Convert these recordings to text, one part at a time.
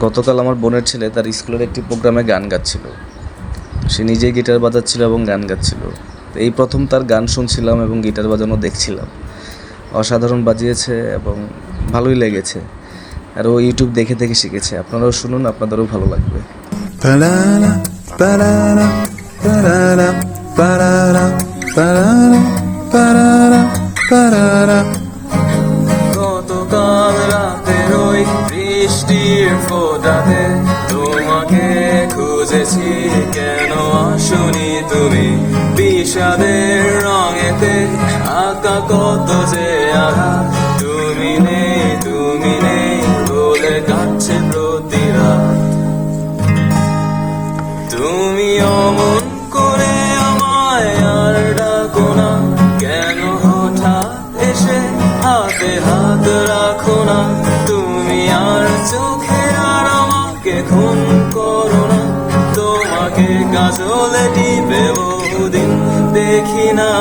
গতকাল আমার বোনের ছেলে তার স্কুলের একটি প্রোগ্রামে গান গাচ্ছিল। সে নিজেই গিটার বাজাচ্ছিল এবং গান গাচ্ছিল। এই প্রথম তার গান শুনছিলাম এবং গিটার বাজানো দেখছিলাম। অসাধারণ বাজিয়েছে এবং ভালোই লেগেছে। আর ও ইউটিউব দেখে দেখে শিখেছে। আপনারাও শুনুন, আপনাদেরও ভালো লাগবে। ওই বৃষ্টির ফোটাতে তোমাকে খুঁজেছি। কেন আসনি তুমি বিষাদের রঙেতে? আঁকা কত যে আঘাত। তুমি নেই তুমি নেই বলে কাটছে প্রতি রাত তুমি অমন করে আমায় আর ডাকো না। কেন হঠাৎ এসে হাতে হাত রাখো না? চোখে আর আমাকে খুন করো না। তোমাকে গাজলে টিপে বহুদিন দেখি না।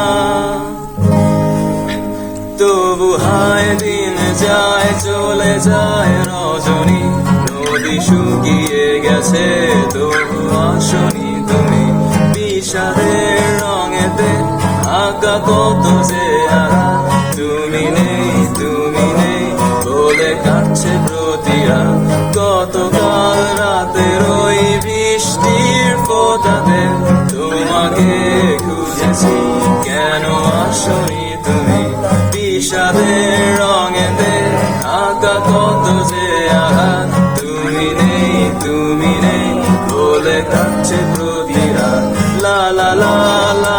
তবু হায় দিন যায়, চলে যায় রজনী। নদী শুকিয়ে গেছে, তবু আসনি তুমি। বিষাদের রঙেতে আঁকা কত যে তুমি নেই তুমি নেই বলে কাটছে প্রতিরা গতকাল রাতের ওই বৃষ্টির ফোটাতে তোমাকে খুঁজেছি। কেন আসনি তুমি বিষাদের রঙেতে? আঁকা কত যে আঘাত? তুমি নেই তুমি নেই বলে কাটছে প্রতিরা। লা লা লা লা